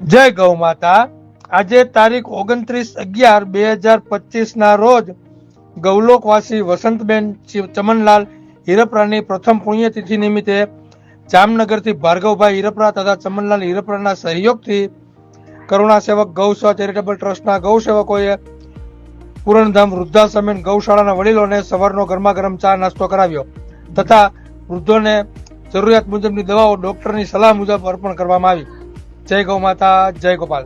જય ગૌ માતા. આજે તારીખ ઓગણત્રીસ અગિયાર બે હજાર પચીસ ના રોજ ગૌલોકવાસી વસંતબેન ચમનલાલ હીરપરાની પ્રથમ પુણ્યતિથિ નિમિત્તે જામનગરથી ભાર્ગવભાઈ હીરપરા તથા ચમનલાલ હીરપરાના સહયોગથી કરુણા સેવક ગૌસેવા ચેરિટેબલ ટ્રસ્ટના ગૌસેવકોએ પૂરણધામ વૃદ્ધાશ્રમ ગૌશાળાના વડીલોને સવારનો ગરમા ગરમ ચા નાસ્તો કરાવ્યો તથા વૃદ્ધોને જરૂરિયાત મુજબની દવાઓ, ડોક્ટરની સલાહ મુજબ અર્પણ કરવામાં આવી. જય ગૌ માતા જય ગોપાલ.